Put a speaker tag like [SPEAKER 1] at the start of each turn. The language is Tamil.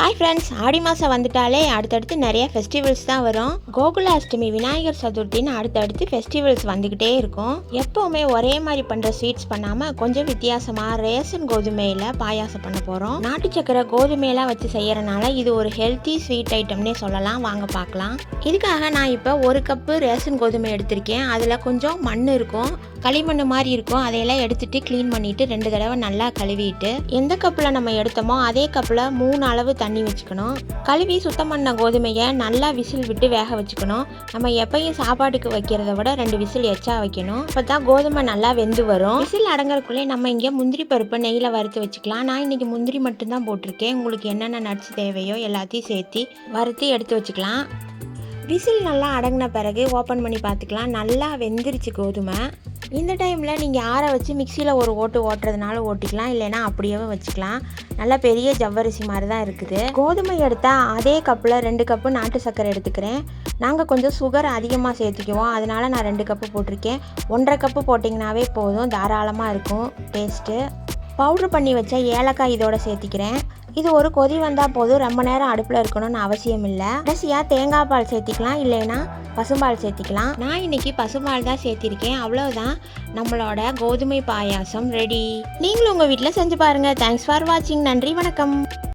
[SPEAKER 1] ஹாய் ஃப்ரெண்ட்ஸ் ஆடி மாதம் வந்துட்டாலே அடுத்தடுத்து நிறைய ஃபெஸ்டிவல்ஸ் தான் வரும். கோகுலாஷ்டமி விநாயகர் சதுர்த்தின்னு அடுத்தடுத்து ஃபெஸ்டிவல்ஸ் வந்துக்கிட்டே இருக்கும். எப்போவுமே ஒரே மாதிரி பண்ணுற ஸ்வீட்ஸ் பண்ணாமல் கொஞ்சம் வித்தியாசமாக ரேஷன் கோதுமையில் பாயாசம் பண்ண போகிறோம் நாட்டு சக்கரை கோதுமையெல்லாம் வச்சு செய்கிறனால இது ஒரு ஹெல்த்தி ஸ்வீட் ஐட்டம்னே சொல்லலாம். வாங்க பார்க்கலாம். இதுக்காக நான் இப்போ ஒரு கப்பு ரேஷன் கோதுமை எடுத்திருக்கேன். அதில் கொஞ்சம் மண் இருக்கும். களிமண் மாதிரி இருக்கும். அதையெல்லாம் எடுத்துட்டு க்ளீன் பண்ணிட்டு ரெண்டு தடவை நல்லா கழுவிட்டு எந்த கப்பில் நம்ம எடுத்தோமோ அதே கப்பில் மூணு அளவு தண்ணி வச்சுக்கணும். கழுவி சுத்தம் பண்ண கோதுமையை நல்லா விசில் விட்டு வேக வச்சுக்கணும். நம்ம எப்பயும் சாப்பாட்டுக்கு வைக்கிறத விட ரெண்டு விசில் எச்சா வைக்கணும். அப்போ தான் கோதுமை நல்லா வெந்து வரும். விசில் அடங்குறதுக்குள்ளே நம்ம இங்கே முந்திரி பருப்பு நெய்யில் வறுத்து வச்சுக்கலாம். நான் இன்றைக்கி முந்திரி மட்டும்தான் போட்டிருக்கேன். உங்களுக்கு என்னென்ன நட்ஸ் தேவையோ எல்லாத்தையும் சேர்த்து வறுத்து எடுத்து வச்சுக்கலாம். விசில் நல்லா அடங்கின பிறகு ஓப்பன் பண்ணி பார்த்துக்கலாம். நல்லா வெந்துருச்சு கோதுமை. இந்த டைமில் நீங்கள் ஆற வச்சு மிக்சியில் ஒரு ஓட்டு ஓட்டுறதுனால ஓட்டிக்கலாம். இல்லைன்னா அப்படியே வச்சுக்கலாம். நல்லா பெரிய ஜவ்வரிசி மாதிரி தான் இருக்குது. கோதுமை எடுத்தால் அதே கப்பில் ரெண்டு கப்பு நாட்டு சர்க்கரை எடுத்துக்கிறேன். நாங்கள் கொஞ்சம் சுகர் அதிகமாக சேர்த்துக்குவோம். அதனால நான் ரெண்டு கப்பு போட்டிருக்கேன். ஒன்றரை கப்பு போட்டிங்கனாவே போதும். தாராளமாக இருக்கும். டேஸ்ட்டு பவுட்ரு பண்ணி வச்ச ஏலக்காய் இதோட சேர்த்திக்கிறேன். இது ஒரு கொதி வந்தால் போதும். ரொம்ப நேரம் அடுப்பில் இருக்கணும்னு அவசியம் இல்லை. கடைசியாக தேங்காய் பால் சேர்த்திக்கலாம். இல்லைன்னா பசும்பால் சேர்த்திக்கலாம். நான் இன்னைக்கு பசும்பால் தான் சேர்த்திருக்கேன். அவ்வளோதான் நம்மளோட கோதுமை பாயாசம் ரெடி நீங்களும் உங்கள் வீட்டில் செஞ்சு பாருங்கள் தேங்க்ஸ் ஃபார் வாட்சிங் நன்றி வணக்கம்.